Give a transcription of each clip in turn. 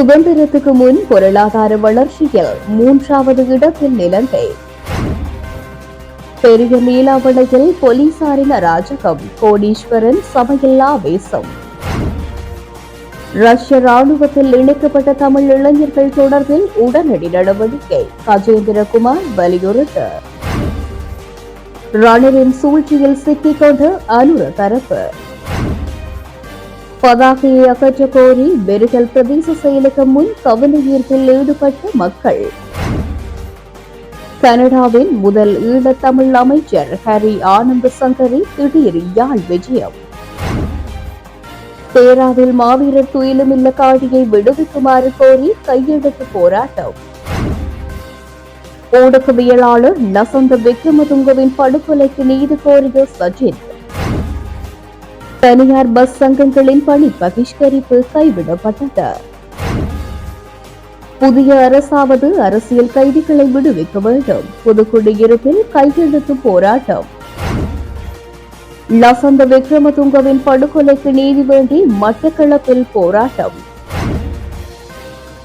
சுதந்திரத்துக்கு முன் பொருளாதார வளர்ச்சியில் மூன்றாவது இடத்தில் இலங்கை பெரிய நீலாவளையில் போலீசாரின் அராஜகம் கோடீஸ்வரன் சபையில் ஆவேசம் ரஷ்ய ராணுவத்தில் இணைக்கப்பட்ட தமிழ் இளைஞர்கள் தொடர்பில் உடனடி நடவடிக்கை கஜேந்திரகுமார் வலியுறுத்து. ரணிலின் சூழ்ச்சியில் சிக்கிக்கொண்டு அனுர தரப்பு. பதாகையை அகற்ற கோரி பெருகல் பிரதேச செயலகம் முன் கவனஈர்ப்பில் ஈடுபட்ட மக்கள். கனடாவின் முதல் ஈழத்தமிழ் அமைச்சர் ஹரி ஆனந்த சங்கரி திடீர் யாழ் விஜயம். தேராவில் மாவீரர் துயிலுமில்ல காடியை விடுவிக்குமாறு கோரி கையெழுத்து போராட்டம். ஊடகவியலாளர் லசந்த விக்ரமதுங்கவின் படுகொலைக்கு நீதி கோரிய சஜின். தனியார் பஸ் சங்கங்களின் பணி பகிஷ்கரிப்பு கைவிடப்பட்டது. புதிய அரசாவது அரசியல் கைதிகளை விடுவிக்க வேண்டும். புதுக்குடியிருப்பில் கையெழுத்து போராட்டம். லசந்த விக்ரமதுங்கவின் படுகொலைக்கு நீதி வேண்டி மட்டக்களப்பில் போராட்டம்.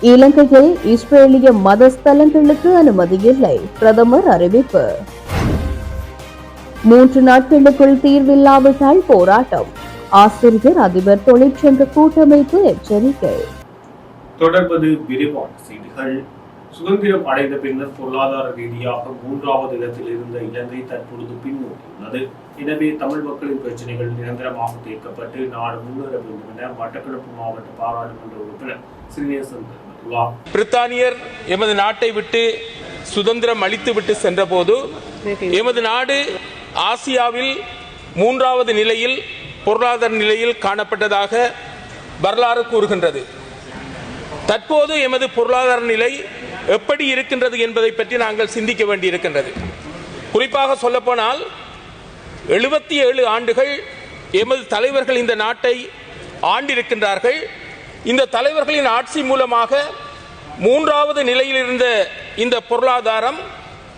இலங்கையில் இஸ்ரேலிய மத ஸ்தலங்களுக்கு அனுமதி இல்லை. பிரதமர் அறிவிப்பு. மூன்று நாட்களுக்குள் தீர்வில்லாவிட்டால் போராட்டம். ஆசிரியர் அதிபர் தொழிற்சங்க கூட்டமைப்பு எச்சரிக்கை. தொடர்வது விரிவான செய்திகள். சுதந்திரம் அடைந்த பின்னர் பொருளாதார ரீதியாக மூன்றாவது இடத்தில் இருந்த இலங்கை தற்பொழுது பின்னோக்கியுள்ளது. எனவே தமிழ் மக்களின் பிரச்சனைகள் நிரந்தரமாக தீர்க்கப்பட்டு நாடு முன்னேற வேண்டும் என மட்டக்களப்பு மாவட்ட பாராளுமன்ற உறுப்பினர் ஸ்ரீநேசன் தெரிவித்துள்ளார். பிரித்தானியர் எமது நாட்டை விட்டு சுதந்திரம் அளித்துவிட்டு சென்றபோது எமது நாடு ஆசியாவில் மூன்றாவது நிலையில் பொருளாதார நிலையில் காணப்பட்டதாக வரலாறு கூறுகின்றது. தற்போது எமது பொருளாதார நிலை எப்படி இருக்கின்றது என்பதை பற்றி நாங்கள் சிந்திக்க வேண்டியிருக்கின்றது. குறிப்பாக சொல்லப்போனால் எழுபத்தி ஏழு ஆண்டுகள் எமது தலைவர்கள் இந்த நாட்டை ஆண்டிருக்கின்றார்கள். இந்த தலைவர்களின் ஆட்சி மூலமாக மூன்றாவது நிலையில் இருந்த இந்த பொருளாதாரம்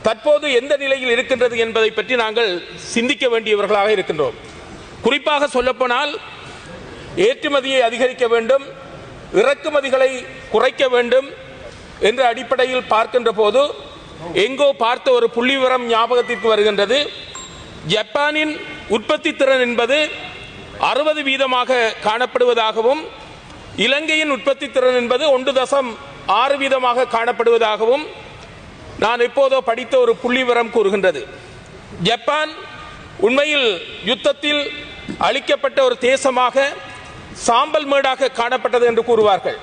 தற்போது எந்த நிலையில் இருக்கின்றது என்பதை பற்றி நாங்கள் சிந்திக்க வேண்டியவர்களாக இருக்கின்றோம். குறிப்பாக சொல்லப்போனால் ஏற்றுமதியை அதிகரிக்க வேண்டும் இறக்குமதிகளை குறைக்க வேண்டும் என்ற அடிப்படையில் பார்க்கின்ற போது எங்கோ பார்த்த ஒரு புள்ளிவிவரம் ஞாபகத்திற்கு வருகின்றது. ஜப்பானின் உற்பத்தி திறன் என்பது அறுபது வீதமாக காணப்படுவதாகவும் இலங்கையின் உற்பத்தி திறன் என்பது ஒன்று தசம் ஆறு வீதமாக காணப்படுவதாகவும் நான் இப்போதோ படித்த ஒரு புள்ளிவரம் கூறுகின்றது. ஜப்பான் உண்மையில் யுத்தத்தில் அளிக்கப்பட்ட ஒரு தேசமாக சாம்பல் மேடாக காணப்பட்டது என்று கூறுவார்கள்.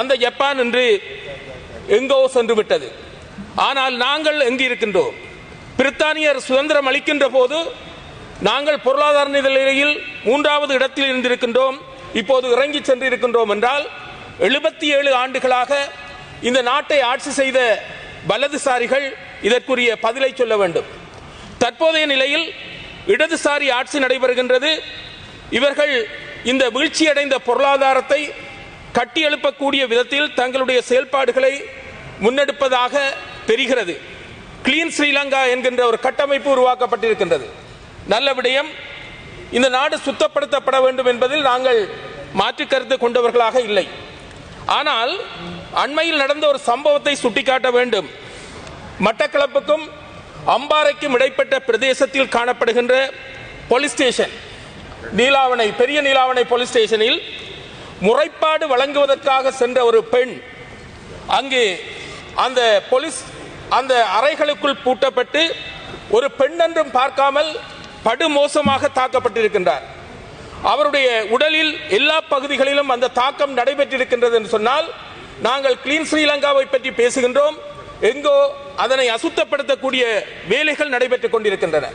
அந்த ஜப்பான் இன்று எங்கோ சென்று விட்டது. ஆனால் நாங்கள் எங்கு இருக்கின்றோம்? பிரித்தானியர் சுதந்திரம் அளிக்கின்ற போது நாங்கள் பொருளாதார நிலையில் மூன்றாவது இடத்தில் இருந்திருக்கின்றோம். இப்போது இறங்கி சென்று இருக்கின்றோம் என்றால் எழுபத்தி ஏழு ஆண்டுகளாக இந்த நாட்டை ஆட்சி செய்த வலதுசாரிகள் இதற்குரிய பதிலை சொல்ல வேண்டும். தற்போதைய நிலையில் இடதுசாரி ஆட்சி நடைபெறுகின்றது. இவர்கள் இந்த வீழ்ச்சியடைந்த பொருளாதாரத்தை கட்டியெழுப்பக்கூடிய விதத்தில் தங்களுடைய செயல்பாடுகளை முன்னெடுப்பதாக தெரிகிறது. கிளீன் ஸ்ரீலங்கா என்கின்ற ஒரு கட்டமைப்பு உருவாக்கப்பட்டிருக்கின்றது. நல்ல விடயம். இந்த நாடு சுத்தப்படுத்தப்பட வேண்டும் என்பதில் நாங்கள் மாற்று கருத்து கொண்டவர்களாக இல்லை. ஆனால் அண்மையில் நடந்த ஒரு சம்பவத்தை சுட்டிக்காட்ட வேண்டும். மட்டக்களப்புக்கும் அம்பாறைக்கும் இடைப்பட்ட பிரதேசத்தில் காணப்படுகின்ற போலீஸ் ஸ்டேஷன் நீலாவணை பெரிய நீலாவணை போலீஸ் ஸ்டேஷனில் முறைப்பாடு வழங்குவதற்காக சென்ற ஒரு பெண் அங்கு அந்த போலீஸ் அந்த அறைகளுக்குள் பூட்டப்பட்டு ஒரு பெண் என்றும் பார்க்காமல் படுமோசமாக தாக்கப்பட்டிருக்கின்றார். அவருடைய உடலில் எல்லா பகுதிகளிலும் அந்த தாக்கம் நடைபெற்றிருக்கின்றது என்று சொன்னால் நாங்கள் கிளீன் ஸ்ரீலங்காவை பற்றி பேசுகின்றோம். எங்கோ அதனை அசுத்தப்படுத்தக்கூடிய வேலைகள் நடைபெற்றுக் கொண்டிருக்கின்றன.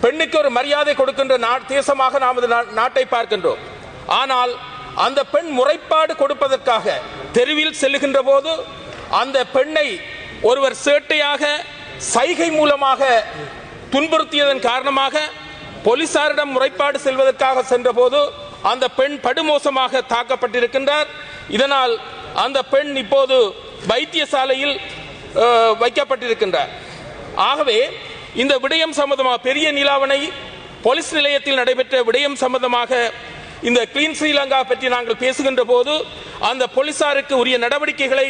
பெண்ணுக்கு ஒரு மரியாதை கொடுக்கின்ற தேசமாக நமது நா- நாட்டை பார்க்கின்றோம். ஆனால் அந்த பெண் முறைப்பாடு கொடுப்பதற்காக தெருவில் செல்லுகின்ற போது அந்த பெண்ணை ஒருவர் சேட்டையாக சைகை மூலமாக துன்புறுத்தியதன் காரணமாக போலீசாரிடம் முறைப்பாடு செல்வதற்காக சென்றபோது அந்த பெண் படுமோசமாக தாக்கப்பட்டிருக்கின்றார். இதனால் அந்த பெண் இப்போது வைத்தியசாலையில் வைக்கப்பட்டிருக்கின்றார். ஆகவே இந்த விடயம் சம்பந்தமாக பெரிய நிலாவணை போலீஸ் நிலையத்தில் நடைபெற்ற விடயம் சம்பந்தமாக இந்த கிளீன் ஸ்ரீலங்கா பற்றி நாங்கள் பேசுகின்ற போது அந்த போலீசாருக்கு உரிய நடவடிக்கைகளை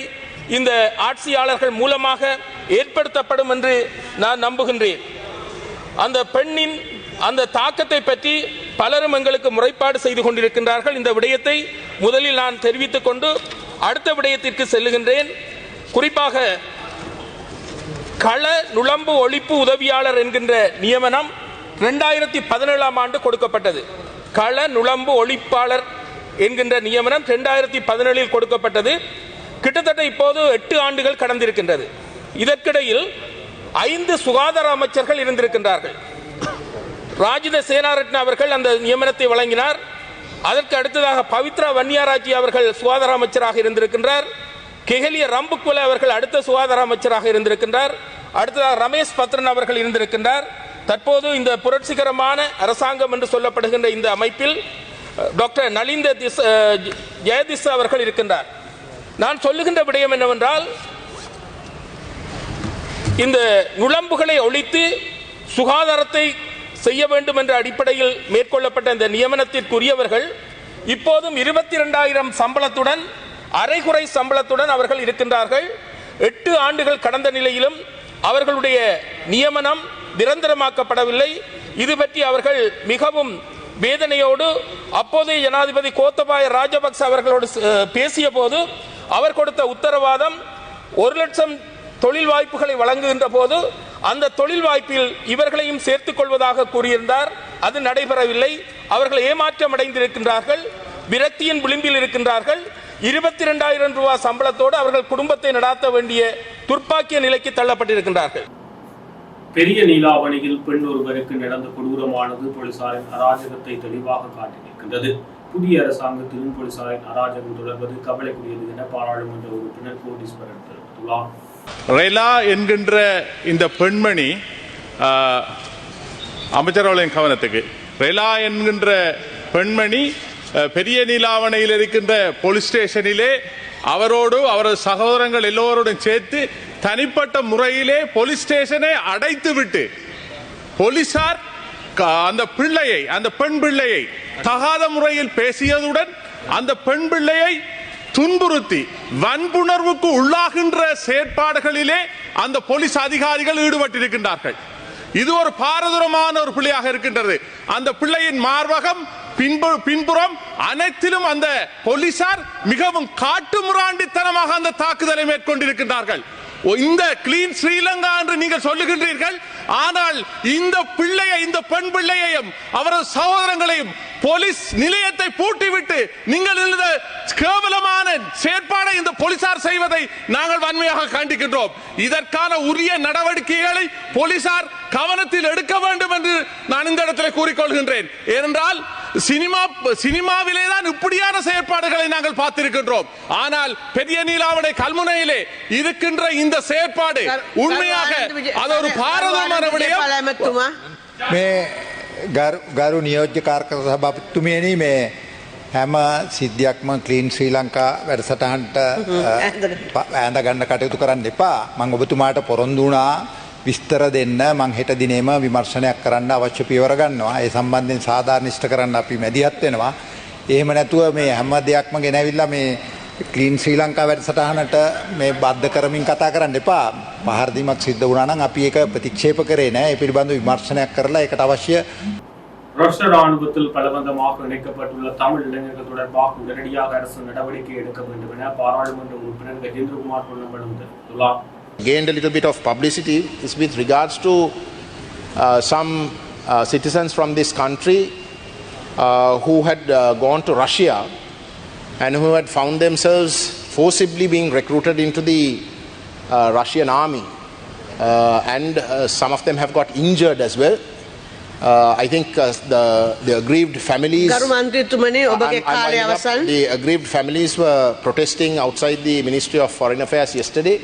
இந்த ஆட்சியாளர்கள் மூலமாக ஏற்படுத்தப்படும் என்று நான் நம்புகின்றேன். அந்த பெண்ணின் அந்த தாக்கத்தை பற்றி பலரும் எங்களுக்கு முறைப்பாடு செய்து கொண்டிருக்கின்றார்கள். இந்த விடயத்தை முதலில் நான் தெரிவித்துக் கொண்டு அடுத்த விடயத்திற்கு செல்லுகின்றேன். குறிப்பாக கள நுழம்பு ஒழிப்பு உதவியாளர் என்கின்ற நியமனம் ரெண்டாயிரத்தி பதினேழாம் ஆண்டு கொடுக்கப்பட்டது. கள நுழம்பு ஒழிப்பாளர் என்கின்ற நியமனம் ரெண்டாயிரத்தி பதினேழில் கொடுக்கப்பட்டது. கிட்டத்தட்ட இப்போது எட்டு ஆண்டுகள் கடந்திருக்கின்றது. இதற்கிடையில் ஐந்து சுகாதார அமைச்சர்கள் இருந்திருக்கின்றார்கள். ராஜித சேனாரட்ன அவர்கள் அந்த நியமனத்தை வழங்கினார். அதற்கு அடுத்ததாக பவித்ரா வன்னியாராஜி அவர்கள் சுகாதார அமைச்சராக இருந்திருக்கின்றார். கெஹலிய ரம்புக்குல அவர்கள் அடுத்த சுகாதார அமைச்சராக இருந்திருக்கின்றார். அடுத்ததாக ரமேஷ் பத்ரன் அவர்கள் இருந்திருக்கின்றார். தற்போது இந்த புரட்சிகரமான அரசாங்கம் என்று சொல்லப்படுகின்ற இந்த அமைப்பில் டாக்டர் நலிந்த திஸ் ஜெயதிஸ் அவர்கள் இருக்கின்றார். நான் சொல்லுகின்ற விடயம் என்னவென்றால் இந்த நுழம்புகளை ஒழித்து சுகாதாரத்தை செய்ய வேண்டும் என்ற அடிப்படையில் மேற்கொள்ளப்பட்ட இந்த நியமனத்திற்குரியவர்கள் இப்போதும் இருபத்தி இரண்டாயிரம் சம்பளத்துடன் அரைகுறை சம்பளத்துடன் அவர்கள் இருக்கின்றார்கள். எட்டு ஆண்டுகள் கடந்த நிலையிலும் அவர்களுடைய நியமனம் நிரந்தரமாக்கப்படவில்லை. இது பற்றி அவர்கள் மிகவும் வேதனையோடு அப்போதைய ஜனாதிபதி கோத்தபாய ராஜபக்ச அவர்களோடு பேசிய போது அவர் கொடுத்த உத்தரவாதம் ஒரு லட்சம் தொழில் வாய்ப்புகளை வழங்குகின்ற போது அந்த தொழில் வாய்ப்பில் இவர்களையும் சேர்த்துக் கொள்வதாக கூறியிருந்தார். அது நடைபெறவில்லை. அவர்கள் ஏமாற்றம் அடைந்திருக்கின்றார்கள் விரக்தியின் விளிம்பில் இருக்கின்றார்கள். இருபத்தி இரண்டாயிரம் ரூபாய் சம்பளத்தோடு அவர்கள் குடும்பத்தை நடாத்த வேண்டிய துர்ப்பாக்கிய நிலைக்கு தள்ளப்பட்டிருக்கின்றார்கள். பெரிய நீலாவணியில் பெண் ஒருவருக்கு நடந்த கொடூரமானது போலீசாரின் அராஜகத்தை தெளிவாக காட்டி நிற்கின்றது. புதிய அரசாங்கத்திலும் போலீசாரின் அராஜகம் தொடர்வது கவலைக்குரியது என பாராளுமன்ற உறுப்பினர் கோடீஸ்வரன் தெரிவித்துள்ளார். ரெலா என்கின்ற இந்த பெண்மணி ஆ, அமைச்சரவர்களின் கவனத்துக்கு. ரெலா என்கின்ற பெண்மணி பெரிய நீலாவணையில் இருக்கின்ற போலீஸ் ஸ்டேஷனிலே அவரோடு அவரது சகோதரங்கள் எல்லோரோடும் சேர்த்து தனிப்பட்ட முறையிலே போலீஸ் ஸ்டேஷனை அடைத்து விட்டு போலீசார் அந்த பிள்ளையை அந்த பெண் பிள்ளையை தகாத முறையில் பேசியதுடன் அந்த பெண் பிள்ளையை துன்புறுத்தி வன்புணர்வுக்கு உள்ளாகின்ற செயற்பாடுகளிலே அந்த போலீஸ் அதிகாரிகள் ஈடுபட்டிருக்கின்றார்கள். இது ஒரு பாரதூரமான ஒரு பிள்ளையாக இருக்கின்றது. அந்த பிள்ளையின் மார்பகம் பின்பு பின்புறம் அனைத்திலும் அந்த போலீசார் மிகவும் காட்டுமிராண்டித்தனமாக அந்த தாக்குதலை மேற்கொண்டிருக்கின்றார்கள். இந்த கிளீன் ஸ்ரீலங்கா என்று நீங்கள் சொல்லுகின்றீர்கள் ஆனால் இந்த பிள்ளையை இந்த பெண் பிள்ளையையும் அவரது சகோதரங்களையும் போலீஸ் நிலையத்தை பூட்டிவிட்டு நீங்கள் இந்த கேவலமான செயற்பாடை இந்த போலீசார் செய்வதை நாங்கள் வன்மையாக காண்டிக்கின்றோம் இதற்கான உரிய நடவடிக்கைகளை போலீசார் கவனத்தில் எடுக்க வேண்டும் என்று நான் இந்த இடத்தில் கூறிக்கொள்கின்றேன். ஏனென்றால் சினிமா சினிமாவிலே தான் இப்படியான செயற்பாடுகளை நாங்கள் பார்த்திருக்கின்றோம் ஆனால் பெரிய நீலாவணை கல்முனையிலே இருக்கின்ற இந்த செயற்பாடு உண்மையாக அது ஒரு பாரதமான விடயம் පාලමැතුමා මේ ගරු ගරු නියෝජ්‍ය කාර්ක සභාපතිතුමියනි මේ හැම සිද්ධියක්ම ක්ලීන් ශ්‍රී ලංකා වැඩසටහන්ට ඇඳ ගන්න කටයුතු කරන්න එපා මං ඔබතුමාට පොරොන්දුනා විස්තර දෙන්න මං හෙට දිනේම විමර්ශනයක් කරන්න අවශ්‍ය පියවර ගන්නවා ඒ සම්බන්ධයෙන් සාධාරණිෂ්ට කරන්න අපි මැදිහත් වෙනවා එහෙම නැතුව මේ හැම දෙයක්ම ගෙනැවිල්ලා මේ ක්ලීන් ශ්‍රී ලංකා වැඩසටහනට මේ බද්ධ කරමින් කතා කරන්න එපා පහරදීමක් සිද්ධ වුණා නම් අපි ඒක ප්‍රතික්ෂේප කරේ නෑ ඒ පිළිබඳව විමර්ශනයක් කරලා ඒකට අවශ්‍ය ரஷ்ய ராணுவத்தில் பலவந்தமாக இணைக்கப்பட்டுள்ள தமிழ் இளைஞர்கள் தொடர்பாக உடனடியாக அரசு நடவடிக்கை எடுக்க வேண்டும் என பாராளுமன்ற உறுப்பினர் கஜேந்திரகுமார் பொன்னம்பலம் தெரிவித்துள்ளார் Gained a little bit of publicity is with regards to uh, some uh, citizens from this country uh, who had uh, gone to Russia and who had found themselves forcibly being recruited into the uh, Russian army. Uh, and some of them have got injured as well. Uh, I think uh, the, the aggrieved families. I'm the aggrieved families were protesting outside the Ministry of Foreign Affairs yesterday.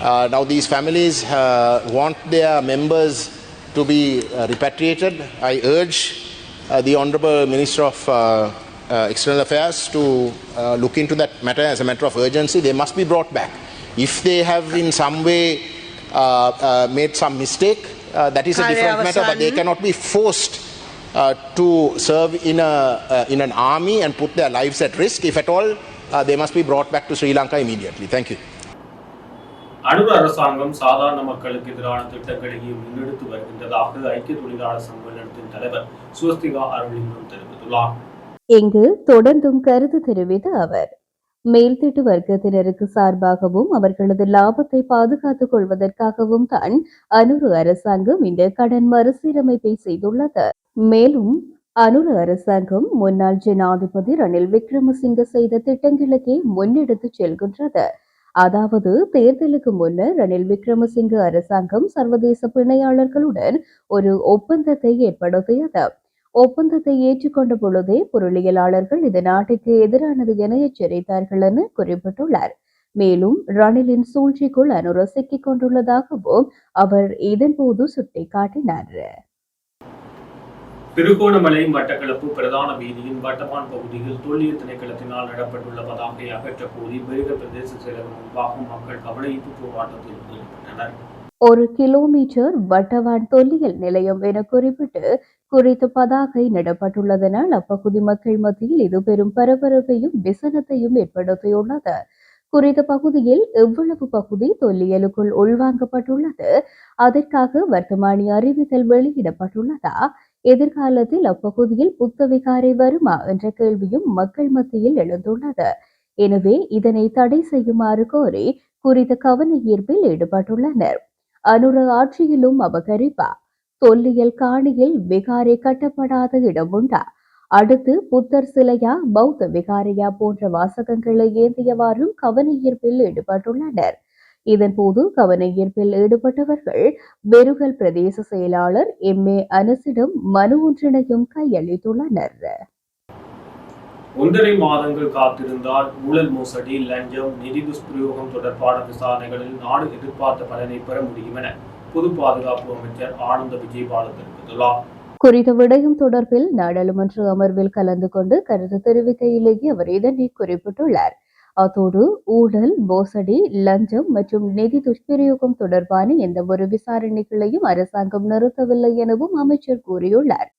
Uh, now, these families uh, want their members to be uh, repatriated. I urge uh, the Honorable Minister of uh, uh, External Affairs to uh, look into that matter as a matter of urgency. They must be brought back. If they have in some way uh, uh, made some mistake, uh, that is a different matter, but they cannot be forced uh, to serve in, a, uh, in an army and put their lives at risk. If at all, uh, they must be brought back to Sri Lanka immediately. Thank you. Anura அரசாங்கம் சாதாரண மக்களுக்கு எதிரான திட்டங்களையும் முன்னெடுத்து வருகின்றதாக ஐக்கிய தொழிலாளர் சம்மேளனத்தின் தலைவர் சுவஸ்திகா அருளிங்கம் தெரிவித்துள்ளார். இங்கு தொடர்ந்தும் கருத்து தெரிவித்த அவர் மேல்தட்டு வர்க்கத்தினருக்கு சார்பாகவும் அவர்களது லாபத்தை பாதுகாத்துக் கொள்வதற்காகவும் தான் அனுரு அரசாங்கம் இந்த கடன் மறுசீரமைப்பை செய்துள்ளது. மேலும் அனுர அரசாங்கம் முன்னாள் ஜனாதிபதி ரணில் விக்ரமசிங்க செய்த திட்டங்களுக்கே முன்னெடுத்து செல்கின்றது. அதாவது தேர்தலுக்கு முன்னர் ரணில் விக்ரமசிங்க அரசாங்கம் சர்வதேச பிணையாளர்களுடன் ஒரு ஒப்பந்தத்தை ஏற்படுத்தியது. ஒப்பந்தத்தை ஏற்றுக்கொண்ட பொழுதே பொருளியலாளர்கள் இந்த நாட்டுக்கு எதிரானது என எச்சரித்தார்கள் என குறிப்பிட்டுள்ளார். மேலும் ரணிலின் சூழ்ச்சிக்குள் அனுர சிக்கிக் கொண்டுள்ளதாகவும் அவர் இதன்போது சுட்டிக்காட்டினார். திருகோணமலை மட்டக்களப்பு பிரதான வீதியின் வட்டமான் பகுதியில் தொல்லியல் திணைக்களத்தினால் நடப்பட்டுள்ள பதாகை அகற்ற கோரி பெருக பிரதேச செயலகம் முன்பாக மக்கள் கவனஈர்ப்பு போராட்டத்தில் ஈடுபட்டனர். ஒரு கிலோமீட்டர் வட்டவான் தொல்லியல் நிலையம் என குறிப்பிட்டு குறித்த பதாகை நடப்பட்டுள்ளதனால் அப்பகுதி மக்கள் மத்தியில் இது பெரும் பரபரப்பையும் விசனத்தையும் ஏற்படுத்தியுள்ளது. குறித்த பகுதியில் எவ்வளவு பகுதி தொல்லியலுக்குள் உள்வாங்கப்பட்டுள்ளது? அதற்காக வர்த்தமானி அறிவித்தல் வெளியிடப்பட்டுள்ளதா? எதிர்காலத்தில் அப்பகுதியில் புத்த விகாரை வருமா என்ற கேள்வியும் மக்கள் மத்தியில் எழுந்துள்ளது. எனவே இதனை தடை செய்யுமாறு கோரி குறித்த கவன ஈர்ப்பில் ஈடுபட்டுள்ளனர். அனுர ஆட்சியிலும் அபகரிப்பா? தொல்லியல் காணியில் விகாரை கட்டப்படாத இடம் உண்டா? அடுத்து புத்தர் சிலையா பௌத்த விகாரையா போன்ற வாசகங்களை ஏந்தியவாறும் கவன ஈர்ப்பில் ஈடுபட்டுள்ளனர். இதன்போது கவன ஈர்ப்பில் ஈடுபட்டவர்கள் வெருகல் பிரதேச செயலாளர் எம். ஏ. அனசிடம் மனு ஒன்றினையும் கையளித்துள்ளனர். ஒன்றரை மாதங்கள் காத்திருந்தால் ஊழல் மோசடி லஞ்சம் நிதி துஷ்பிரயோகம் தொடர்பான விசாரணைகளில் நாடு எதிர்பார்த்த பலனை பெற முடியும் என பொது பாதுகாப்பு அமைச்சர் ஆனந்த விஜயபால தெரிவித்துள்ளார். குறித்த விடயம் தொடர்பில் நாடாளுமன்ற அமர்வில் கலந்து கொண்டு கருத்து தெரிவிக்கையிலேயே அவர் இதனை குறிப்பிட்டுள்ளார். அத்தோடு ஊழல் மோசடி லஞ்சம் மற்றும் நிதி துஷ்பிரயோகம் தொடர்பான எந்த ஒரு விசாரணைகளையும் அரசாங்கம் நிறுத்தவில்லை எனவும் அமைச்சர் கூறியுள்ளார்.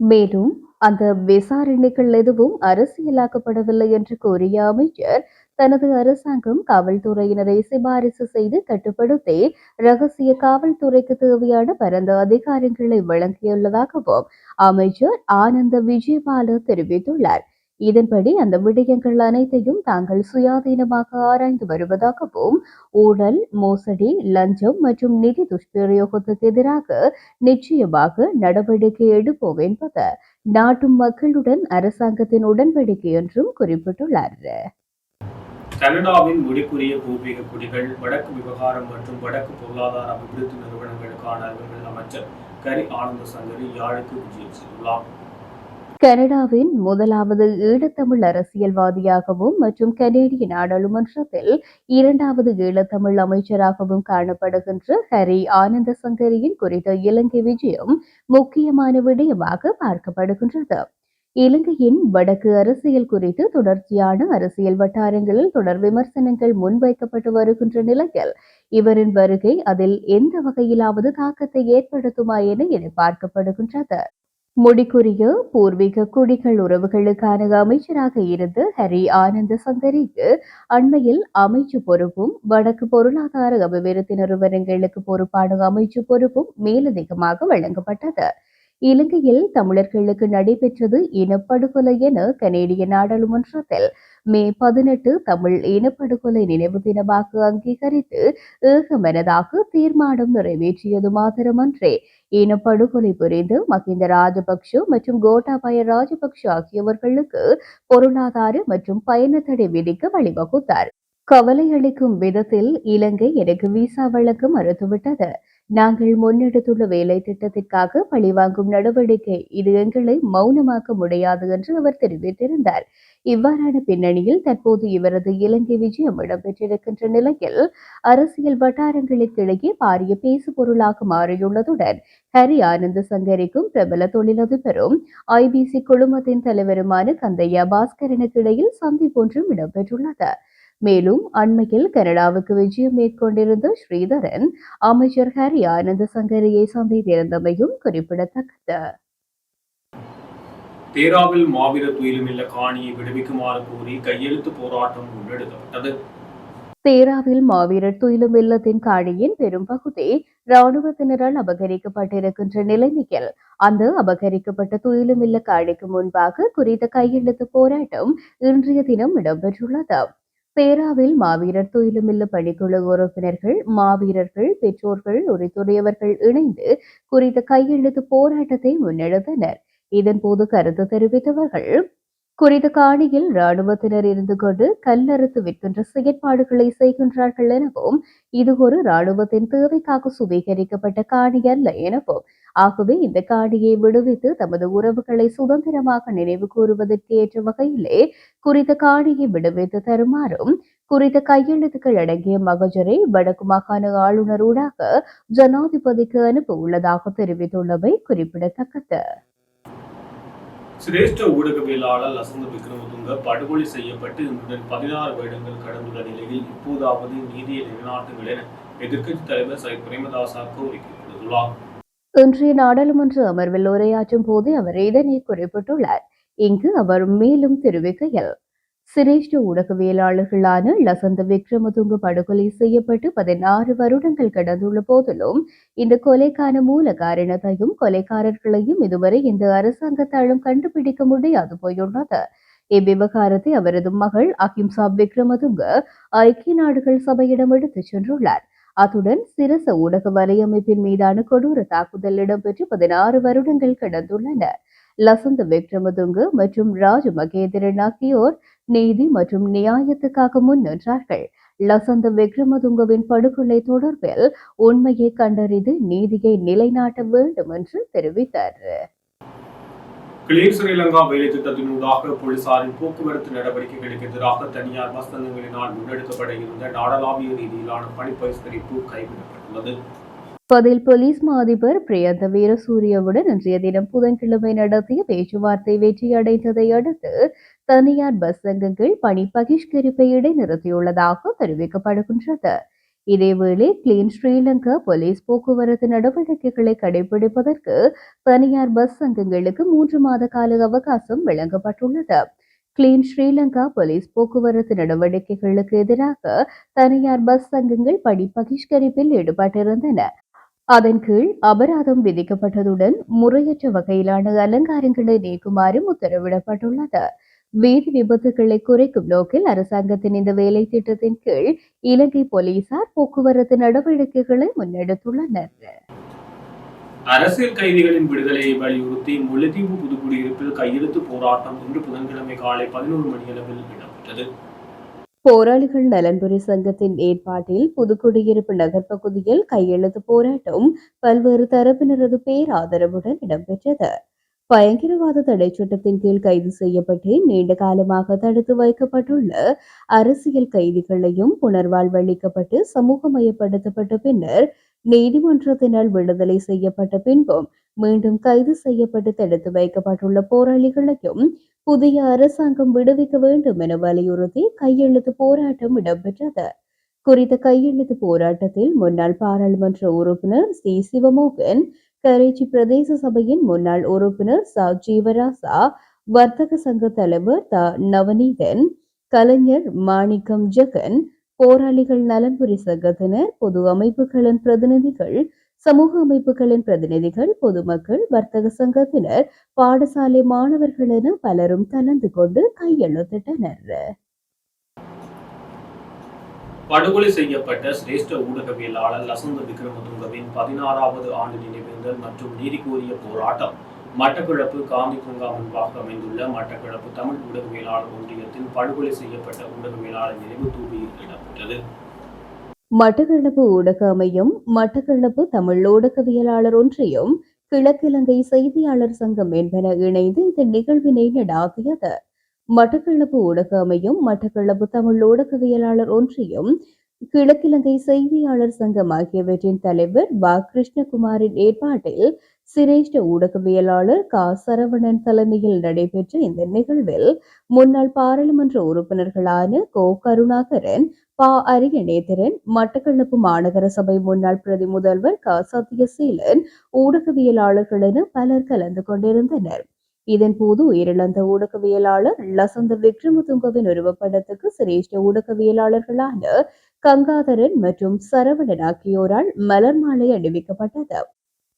மேலும் அந்த விசாரணைகள் எதுவும் அரசியலாக்கப்படவில்லை என்று கூறிய அமைச்சர் தனது அரசாங்கம் காவல்துறையினரை சிபாரிசு செய்து கட்டுப்படுத்தி ரகசிய காவல்துறைக்கு தேவையான பரந்த அதிகாரங்களை வழங்கியுள்ளதாகவும் அமைச்சர் ஆனந்த விஜயபால தெரிவித்துள்ளார். இதன்படி அந்த விடயங்கள் அனைத்தையும் தாங்கள் சுயாதீனமாக ஆராய்ந்து வருவதாகவும் ஊழல் மோசடி லஞ்சம் மற்றும் நிதி துஷ்பிரயோகத்துக்கு எதிராக நிச்சயமாக நடவடிக்கை எடுப்போம் என்பது நாட்டு மக்களுடன் அரசாங்கத்தின் உடன்படிக்கை என்றும் குறிப்பிட்டுள்ளார். கனடாவின் முடிக்குரிய பூர்வீக குடிகள் வடக்கு விவகாரம் மற்றும் வடக்கு பொருளாதார அபிவிருத்தி நிறுவனங்களுக்கான அமைச்சர் கரி ஆனந்த சங்கரி யாழுக்கு விஜயம் செய்துள்ளார். கனடாவின் முதலாவது ஈழத்தமிழ் அரசியல்வாதியாகவும் மற்றும் கனேடிய நாடாளுமன்றத்தில் இரண்டாவது ஈழத்தமிழ் அமைச்சராகவும் காணப்படுகின்ற ஹரி ஆனந்த சங்கரியின் குறித்த இலங்கை விஜயம் முக்கியமான விடயமாக பார்க்கப்படுகின்றது. இலங்கையின் வடக்கு அரசியல் குறித்து தொடர்ச்சியான அரசியல் வட்டாரங்களில் தொடர் விமர்சனங்கள் முன்வைக்கப்பட்டு வருகின்ற நிலையில் இவரின் வருகை அதில் எந்த வகையிலாவது தாக்கத்தை ஏற்படுத்துமா என எதிர்பார்க்கப்படுகின்றது. முடிக்குரிய பூர்வீக குடிகள் உறவுகளுக்கான அமைச்சராக இருந்து ஹரி ஆனந்த சங்கரிக்கு அண்மையில் அமைச்சு பொறுப்பும் வடக்கு பொருளாதார அபிவிருத்தி நிறுவனங்களுக்கு பொறுப்பான அமைச்சு பொறுப்பும் மேலதிகமாக வழங்கப்பட்டது. இலங்கையில் தமிழர்களுக்கு நடைபெற்றது இனப்படுகொலை என கனேடிய நாடாளுமன்றத்தில். மே பதினெட்டு தமிழ் இனப்படுகொலை நினைவு தினமாக அங்கீகரித்து ஏகமனதாக தீர்மானம் நிறைவேற்றியது மாத்திரமன்றே. இனப்படுகொலை புரிந்து மஹிந்த ராஜபக்ஷ மற்றும் கோட்டாபய ராஜபக்ஷ ஆகியவர்களுக்கு பொருளாதார மற்றும் பயண தடை விதிக்க வழிவகுத்தார். கவலை அளிக்கும் விதத்தில் இலங்கை எனக்கு விசா வழங்க மறுத்துவிட்டது. நாங்கள் முன்னெடுத்துள்ள வேலை திட்டத்திற்காக பழிவாங்கும் நடவடிக்கை இது எங்களை மௌனமாக்க முடியாது என்று அவர் தெரிவித்திருந்தார். இவ்வாறான பின்னணியில் தற்போது இவரது இலங்கை விஜயம் இடம்பெற்றிருக்கின்ற நிலையில் அரசியல் வட்டாரங்களுக்கிடையே பாரிய பேசு பொருளாக மாறியுள்ளதுடன் ஹரி ஆனந்த சங்கரிக்கும் பிரபல தொழிலதிபரும் ஐபிசி குழுமத்தின் தலைவருமான கந்தையா பாஸ்கரனுக்கு இடையில் சந்திப்பொன்றும் இடம்பெற்றுள்ளது. மேலும் அண்மையில் கனடாவுக்கு விஜயம் மேற்கொண்டிருந்த ஸ்ரீதரன் அமைச்சர் ஹரி ஆனந்த சங்கரியை சந்தித்திருந்தமையும் குறிப்பிடத்தக்கது. தேராவில் மாவீர துயிலுமில்ல காணியை விடுவிக்குமாறு கோரி கையெழுத்து போராட்டம் முன்னெடுக்கப்பட்டது. தேராவில் மாவீரர் துயிலும் இல்லத்தின் காணியின் பெரும்பகுதி ராணுவத்தினரால் அபகரிக்கப்பட்டிருக்கின்ற நிலைமையில் அந்த அபகரிக்கப்பட்ட துயிலும் இல்ல காணிக்கு முன்பாக குறித்த கையெழுத்து போராட்டம் இன்றைய தினம் இடம்பெற்றுள்ளது. தேராவில் மாவீரர் துயிலுமில்ல பணிக்குழு உறுப்பினர்கள் மாவீரர்கள் பெற்றோர்கள் உரித்துறையவர்கள் இணைந்து குறித்த கையெழுத்து போராட்டத்தை முன்னெடுத்தனர். இதன்போது கருத்து தெரிவித்தவர்கள் குறித்த காணியில் ராணுவத்தினர் இருந்து கொண்டு கல்லறுத்து விற்கின்ற செயற்பாடுகளை செய்கின்றார்கள் எனவும் இது ஒரு ராணுவத்தின் தேவைக்காக சுவீகரிக்கப்பட்ட காணி அல்ல எனவும் ஆகவே இந்த காணியை விடுவித்து தமது உறவுகளை சுதந்திரமாக நினைவு கூறுவதற்கு ஏற்ற வகையிலே குறித்த காணியை விடுவித்து தருமாறும் குறித்த கையெழுத்துக்கள் அடங்கிய மகஜரை வடக்கு மாகாண ஆளுநரூடாக ஜனாதிபதிக்கு அனுப்ப உள்ளதாக தெரிவித்துள்ளவை குறிப்பிடத்தக்கது. சிரேஷ்ட ஊடகவியலாளர் லசந்த விக்ரமதுங்க படுகொலை செய்யப்பட்டு இன்றுடன் பதினாறு வருடங்கள் கடந்துள்ள நிலையில் இப்போதாவது நீதியை நிலைநாட்டுங்கள் என எதிர்க்கட்சித் தலைவர் சைத் பிரேமதாசா கோரிக்கை விடுத்துள்ளார். இன்றைய நாடாளுமன்ற அமர்வில் உரையாற்றும் போது அவர் இதனை குறிப்பிட்டுள்ளார். இங்கு அவர் மேலும் தெரிவிக்கையில் சிரேஷ்ட ஊடகவியலாளர்களான லசந்த விக்ரமதுங்க படுகொலை செய்யப்பட்டு பதினாறு வருடங்கள் கடந்துள்ள போதிலும் இந்த கொலைக்கான மூல காரணத்தையும் கொலைக்காரர்களையும் இதுவரை இந்த அரசாங்கத்தாலும் கண்டுபிடிக்க முடியாது போயுள்ளது. இவ்விவகாரத்தை அவரது மகள் அகிம்சா விக்ரமதுங்க ஐக்கிய நாடுகள் சபையிடம் எடுத்துச் சென்றுள்ளார். அத்துடன் சிரச ஊடக வலையமைப்பின் மீதான கொடூர தாக்குதல் இடம்பெற்று பதினாறு வருடங்கள் கடந்துள்ளன. லசந்த விக்ரமதுங்கு மற்றும் ராஜ மகேந்திரன் ஆகியோர் நீதி மற்றும் நியாயத்துக்காக முன் நின்றார்கள். லசந்த விக்ரமதுங்கவின் படுகொலை தொடர்பில் உண்மையை கண்டறிந்து நீதியை நிலைநாட்ட வேண்டும் என்று தெரிவித்தார். கிளீன் ஸ்ரீலங்கா வேலை திட்டத்தினூடாக போலீசாரின் போக்குவரத்து நடவடிக்கைகளுக்கு எதிராக தனியார் பஸ் சங்கங்களினால் முன்னெடுக்கப்பட இருந்த நாடளாவிய ரீதியிலான பணி பரிஷ்கரிப்பு கைவிடப்பட்டுள்ளது. பதில் போலீஸ் மா அதிபர் பிரியந்த வீரசூரியவுடன் இன்றைய தினம் புதன்கிழமை நடத்திய பேச்சுவார்த்தை வெற்றியடைந்ததை அடுத்து தனியார் பஸ் சங்கங்கள் பணி பகிஷ்கரிப்பை இடைநிறுத்தியுள்ளதாக தெரிவிக்கப்படுகின்றது. இதேவேளை கிளீன் ஸ்ரீலங்கா போலீஸ் போக்குவரத்து நடவடிக்கைகளை கடைபிடிப்பதற்கு தனியார் பஸ் சங்கங்களுக்கு மூன்று மாத கால அவகாசம் வழங்கப்பட்டுள்ளது. கிளீன் ஸ்ரீலங்கா போலீஸ் போக்குவரத்து நடவடிக்கைகளுக்கு எதிராக தனியார் பஸ் சங்கங்கள் படி பகிஷ்கரிப்பில் ஈடுபட்டிருந்தன. அதன் கீழ் அபராதம் விதிக்கப்பட்டதுடன் முறையற்ற வகையிலான அலங்காரங்களை நீக்குமாறும் உத்தரவிடப்பட்டுள்ளது. வீதி விபத்துகளை குறைக்கும் நோக்கில் அரசாங்கத்தின் இந்த வேலை திட்டத்தின் கீழ் இலங்கை போலீசார் போக்குவரத்து நடவடிக்கைகளை முன்னெடுத்துள்ளனர். அரசியல் கைதிகளின் விடுதலையை வலியுறுத்தி முல்லைத்தீவு புதுக்குடியிருப்பில் கையெழுத்து போராட்டம் இன்று புதன்கிழமை காலை பதினோரு மணியளவில் இடம்பெற்றது. போராளிகள் நலன்புரி சங்கத்தின் ஏற்பாட்டில் புதுக்குடியிருப்பு நகர் பகுதியில் கையெழுத்து போராட்டம் பல்வேறு தரப்பினரது பேராதரவுடன் இடம்பெற்றது. பயங்கரவாத தடை சட்டத்தின் கீழ் கைது செய்யப்பட்டு நீண்ட காலமாக தடுத்து வைக்கப்பட்டுள்ள அரசியல் கைதிகளையும் புனர்வாழ்வளிக்கப்பட்டு சமூகமயப்படுத்தப்பட்ட பின்னர் நீதிமன்றத்தினால் விடுதலை செய்யப்பட்ட பின்பும் மீண்டும் கைது செய்யப்பட்டு தடுத்து வைக்கப்பட்டுள்ள போராளிகளையும் புதிய அரசாங்கம் விடுவிக்க வேண்டும் என வலியுறுத்தி கையெழுத்து போராட்டம் இடம்பெற்றது. குறித்த கையெழுத்து போராட்டத்தில் முன்னாள் பாராளுமன்ற உறுப்பினர் சி. சிவமோகன் கரைச்சி பிரதேச சபையின் முன்னாள் உறுப்பினர் ச. ஜீவராசா வர்த்தக சங்க தலைவர் த. நவநீதன் கலைஞர் மாணிக்கம் ஜெகன் போராளிகள் நலன்புரி சங்கத்தினர் பொது அமைப்புகளின் பிரதிநிதிகள் சமூக அமைப்புகளின் பிரதிநிதிகள் பொதுமக்கள் வர்த்தக சங்கத்தினர் பாடசாலை மாணவர்கள் என பலரும் கலந்து கொண்டு கையெழுத்திட்டனர். படுகொலை செய்யப்பட்ட சிரேஷ்ட ஊடகவியலாளர் லசந்த விக்ரமதுங்கவின் பதினாறாவது ஆண்டு நினைவேந்தல் மற்றும் நீதி கோரிய போராட்டம் மட்டக்கிழப்பு காந்தி பூங்கா முன்பாக அமைந்துள்ள மட்டக்கிழப்பு தமிழ் ஊடகவியலாளர் ஒன்றியத்தின் படுகொலை செய்யப்பட்ட ஊடகவியலாளர் நினைவு தூபியில் இடம்பெற்றது. மட்டக்களப்பு ஊடக அமையும் மட்டக்களப்பு தமிழ் ஊடகவியலாளர் ஒன்றியம் கிழக்கிழங்கை செய்தியாளர் சங்கம் என்பன இணைந்து இந்த நிகழ்வினை நடாக்கியது மட்டக்களப்பு ஊடக அமையும் மட்டக்களப்பு தமிழ் ஊடகவியலாளர் ஒன்றியம் கிழக்கிழங்கை செய்தியாளர் சங்கம் ஆகியவற்றின் தலைவர் வா. கிருஷ்ணகுமாரின் ஏற்பாட்டில் சிரேஷ்ட ஊடகவியலாளர் க. சரவணன் தலைமையில் நடைபெற்ற இந்த நிகழ்வில் முன்னாள் பாராளுமன்ற உறுப்பினர்களான கோ. கருணாகரன் பா. அரியநேதரன் மட்டக்களப்பு மாநகர சபை முன்னாள் பிரதி முதல்வர் க. சத்யசீலன் ஊடகவியலாளர்கள் என பலர் கலந்து கொண்டிருந்தனர். இதன்போது உயிரிழந்த ஊடகவியலாளர் லசந்த விக்ரமதுங்கவின் உருவப்படத்துக்கு சிரேஷ்ட ஊடகவியலாளர்களான கங்காதரன் மற்றும் சரவணன் ஆகியோரால் மலர் மாலை அணிவிக்கப்பட்டது.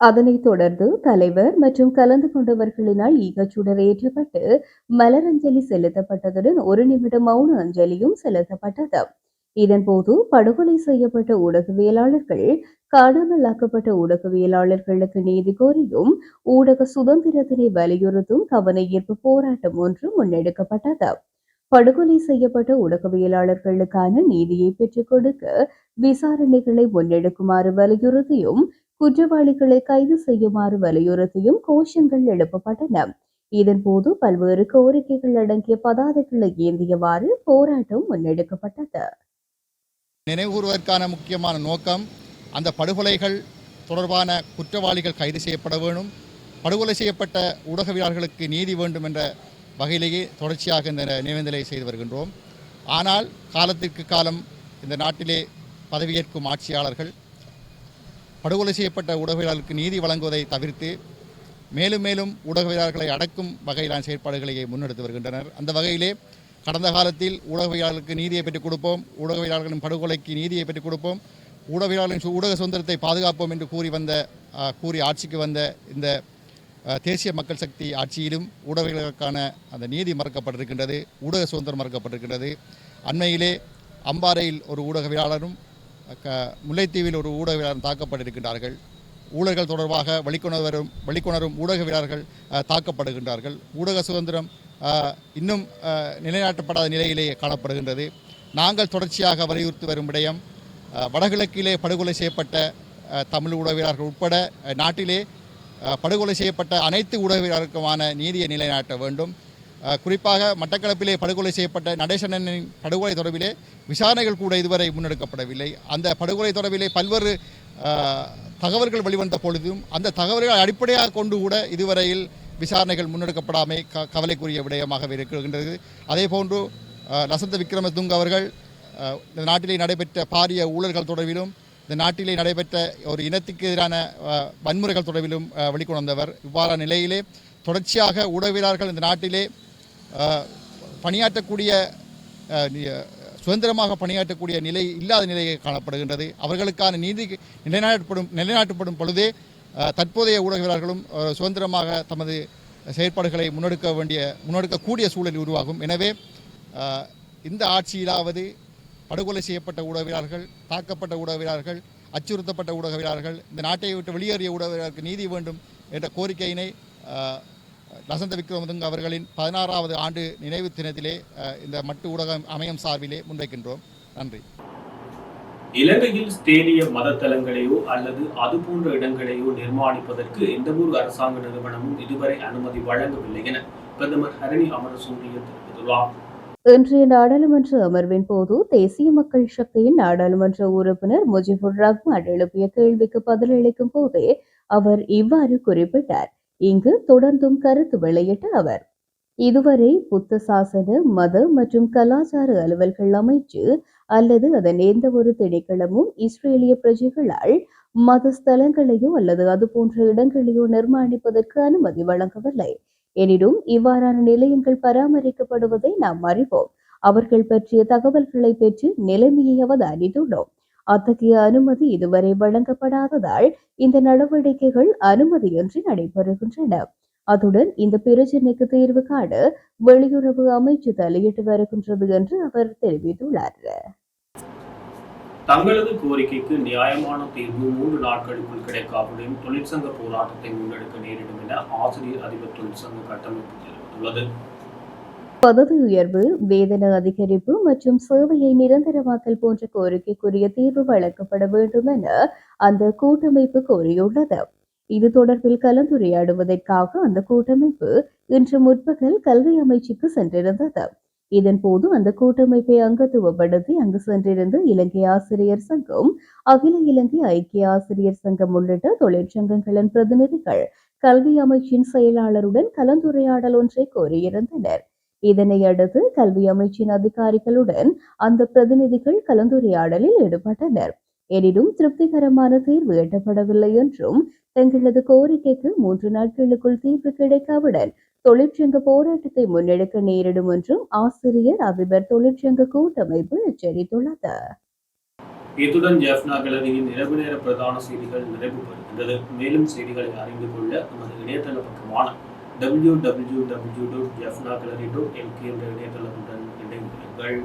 அதனைத் தொடர்ந்து தலைவர் மற்றும் கலந்து கொண்டவர்களினால் ஈகச்சுடர் ஏற்றப்பட்டு மலரஞ்சலி செலுத்தப்பட்டதுடன் ஒரு நிமிட மௌன அஞ்சலியும் செலுத்தப்பட்டது. இதன்போது படுகொலை செய்யப்பட்ட ஊடகவியலாளர்கள் காணாமலாக்கப்பட்ட ஊடகவியலாளர்களுக்கு நீதி கோரியும் ஊடக சுதந்திரத்தினை வலியுறுத்தும் கவன ஈர்ப்பு போராட்டம் ஒன்று முன்னெடுக்கப்பட்டது. படுகொலை செய்யப்பட்ட ஊடகவியலாளர்களுக்கான நீதியை பெற்றுக் கொடுக்க விசாரணைகளை முன்னெடுக்குமாறு வலியுறுத்தியும் குற்றவாளிகளை கைது செய்யுமாறு வலியுறுத்தியும் கோஷங்கள் எழுப்பப்பட்டன. இதன்போது பல்வேறு கோரிக்கைகள் அடங்கிய பதாதைகளை ஏந்தியவாறு போராட்டம் முன்னெடுக்கப்பட்டது. நினைவுகூறுவதற்கான முக்கியமான நோக்கம் அந்த படுகொலைகள் தொடர்பான குற்றவாளிகள் கைது செய்யப்பட வேணும். படுகொலை செய்யப்பட்ட ஊடகவியலாளர்களுக்கு நீதி வேண்டும் என்ற வகையிலேயே தொடர்ச்சியாக இந்த நினைவேந்தலை செய்து வருகின்றோம். ஆனால் காலத்திற்கு காலம் இந்த நாட்டிலே பதவியேற்கும் ஆட்சியாளர்கள் படுகொலை செய்யப்பட்ட ஊடகவியலாளர்களுக்கு நீதி வழங்குவதை தவிர்த்து மேலும் மேலும் ஊடகவியலாளர்களை அடக்கும் வகையிலான செயற்பாடுகளை முன்னெடுத்து வருகின்றனர். அந்த வகையிலே கடந்த காலத்தில் ஊடகவியலாளர்களுக்கு நீதியை பெற்றுக் கொடுப்போம். ஊடகவியலாளர்களின் படுகொலைக்கு நீதியை பெற்றுக் கொடுப்போம். ஊடகவியலாளர்களின் ஊடக சுதந்திரத்தை பாதுகாப்போம் என்று கூறி வந்த கூறி ஆட்சிக்கு வந்த இந்த தேசிய மக்கள் சக்தி ஆட்சியிலும் ஊடகவியலாளர்களுக்கான அந்த நீதி மறுக்கப்பட்டிருக்கின்றது ஊடக சுதந்திரம் மறுக்கப்பட்டிருக்கின்றது. அண்மையிலே அம்பாறையில் ஒரு ஊடகவியலாளரும் க முல்லைத்தீவில் ஒரு ஊடகவியலாளரும் தாக்கப்பட்டிருக்கின்றார்கள். ஊழல்கள் தொடர்பாக வெளிக்கொணரும் வெளிக்கொணரும் ஊடகவியலாளர்கள் தாக்கப்படுகின்றார்கள். ஊடக சுதந்திரம் இன்னும் நிலைநாட்டப்படாத நிலையிலேயே காணப்படுகின்றது. நாங்கள் தொடர்ச்சியாக வலியுறுத்தி வரும் விடயம் வடகிழக்கிலே படுகொலை செய்யப்பட்ட தமிழ் ஊடகவியலாளர்கள் உட்பட நாட்டிலே படுகொலை செய்யப்பட்ட அனைத்து ஊடகவியலாளருக்குமான நீதியை நிலைநாட்ட வேண்டும். குறிப்பாக மட்டக்களப்பிலே படுகொலை செய்யப்பட்ட நடேசனின் படுகொலை தொடர்பிலே விசாரணைகள் கூட இதுவரை முன்னெடுக்கப்படவில்லை. அந்த படுகொலை தொடர்பிலே பல்வேறு தகவல்கள் வெளிவந்த பொழுதும் அந்த தகவல்களை அடிப்படையாக கொண்டு கூட இதுவரையில் விசாரணைகள் முன்னெடுக்கப்படாமை க கவலைக்குரிய விடயமாக இருக்கின்றது. அதே போன்று லசந்த விக்ரமதுங் அவர்கள் இந்த நாட்டிலே நடைபெற்ற பாரிய ஊழல்கள் தொடர்பிலும் இந்த நாட்டிலே நடைபெற்ற ஒரு இனத்துக்கு எதிரான வன்முறைகள் தொடர்பிலும் அஹ், வெளிக்கொணர்ந்தவர் இவ்வாறான நிலையிலே தொடர்ச்சியாக ஊடகவியலாளர்கள் இந்த நாட்டிலே பணியாற்றக்கூடிய சுதந்திரமாக பணியாற்றக்கூடிய நிலை இல்லாத நிலையை காணப்படுகின்றது. அவர்களுக்கான நீதி நிலைநாட்டப்படும் நிலைநாட்டப்படும் பொழுதே தற்போதைய ஊடகவியலாளர்களும் சுதந்திரமாக தமது செயற்பாடுகளை முன்னெடுக்க வேண்டிய முன்னெடுக்கக்கூடிய சூழல் உருவாகும். எனவே இந்த ஆட்சியிலாவது படுகொலை செய்யப்பட்ட ஊடகவியலாளர்கள் தாக்கப்பட்ட ஊடகவியலாளர்கள் அச்சுறுத்தப்பட்ட ஊடகவியலாளர்கள் இந்த நாட்டை விட்டு வெளியேறிய ஊடகவியலாளருக்கு நீதி வேண்டும் என்ற கோரிக்கையினை லசந்த விக்ரமதுங்க அவர்களின் பதினாறாவது ஆண்டு நினைவு தினத்திலே இந்த மட்டு ஊடக அமையம் சார்பிலே முன்வைக்கின்றோம். நன்றி. இலங்கையில் ஸ்தேனிய மதத்தலங்களையோ அல்லது அது போன்ற இடங்களையோ நிர்மாணிப்பதற்கு எந்தவொரு அரசாங்க நிறுவனமும் இதுவரை அனுமதி வழங்கவில்லை என பிரதமர் ஹரணி அமரசூரிய தெரிவித்துள்ளார். இன்றைய நாடாளுமன்ற அமர்வின் போது தேசிய மக்கள் சக்தியின் நாடாளுமன்ற உறுப்பினர் முஜிபுர் ரஹ்மான் எழுப்பிய கேள்விக்கு பதிலளிக்கும் போதே அவர் இவ்வாறு குறிப்பிட்டார். இங்கு தொடர்ந்தும் கருத்து வெளியிட்ட அவர் இதுவரை புத்த சாசன மத மற்றும் கலாச்சார அலுவல்கள் அமைச்சு அல்லது அதன் எந்த ஒரு திணைக்களமும் இஸ்ரேலிய பிரஜைகளால் மத ஸ்தலங்களையோ அல்லது அது போன்ற இடங்களையோ நிர்மாணிப்பதற்கு அனுமதி வழங்கவில்லை. எனினும் இவ்வாறான நிலையங்கள் பராமரிக்கப்படுவதை நாம் அறிவோம். அவர்கள் பற்றிய தகவல்களை பெற்று நிலைமையை அவதானித்துள்ளோம் அத்தகைய அனுமதி இதுவரை வழங்கப்படாததால் இந்த நடவடிக்கைகள் அனுமதியின்றி நடைபெறுகின்றன. அத்துடன் இந்த பிரச்சினைக்கு தீர்வு காண வெளியுறவு அமைச்சு தலையிட்டு வருகின்றது என்று அவர் தெரிவித்துள்ளார். தங்களது கோரிக்கைக்கு நியாயமான தீர்வு மூன்று நாட்களுக்குள் கிடைக்காவிடும் தொழிற்சங்க போராட்டத்தை முன்னெடுக்க நேரிடும் என ஆசிரியர் அதிபர் தொழிற்சங்க கட்டமைப்பு தெரிவித்துள்ளது. பதவி உயர்வு வேதன அதிகரிப்பு மற்றும் சேவையை நிரந்தரமாக்கல் போன்ற கோரிக்கைக்குரிய தீர்வு வழங்கப்பட வேண்டும் என அந்த கூட்டமைப்பு கோரியுள்ளது. இது தொடர்பில் கலந்துரையாடுவதற்காக அந்த கூட்டமைப்பு இன்று முற்பகல் கல்வி அமைச்சுக்கு சென்றிருந்தது. இதன் போது அந்த கூட்டமைப்பை அங்கத்துவப்படுத்தி அங்கு சென்றிருந்த இலங்கை ஆசிரியர் சங்கம் அகில இலங்கை ஐக்கிய ஆசிரியர் சங்கம் உள்ளிட்ட தொழிற்சங்கங்களின் பிரதிநிதிகள் கல்வி அமைச்சின் செயலாளருடன் கலந்துரையாடல் ஒன்றை கோரியிருந்தனர் இதனை அடுத்து கல்வி அமைச்சின் அதிகாரிகளுடன் அந்த பிரதிநிதிகள் கலந்துரையாடலில் ஈடுபட்டனர். எனினும் திருப்திகரமான தீர்வு எட்டப்படவில்லை என்றும் தங்களது கோரிக்கைக்கு மூன்று நாட்களுக்குள் தீர்வு கிடைக்காவிடன் தொழிற்சங்க போராட்டத்தை முன்னெடுக்க நேரிடும் என்றும் ஆசிரியர் அதிபர் தொழிற்சங்க கூட்டமைப்பு எச்சரித்துள்ளது. இத்துடன் ஜெஃப்னா கலரியின் இரவு நேர பிரதான செய்திகள் நிறைவு பெறுகின்றது மேலும் செய்திகளை அறிந்து கொள்ள நமது இணையதள பக்கமான W W W dot Jaffna gallery dot M K என்ற இணையதளத்துடன் இணைந்திருங்கள்.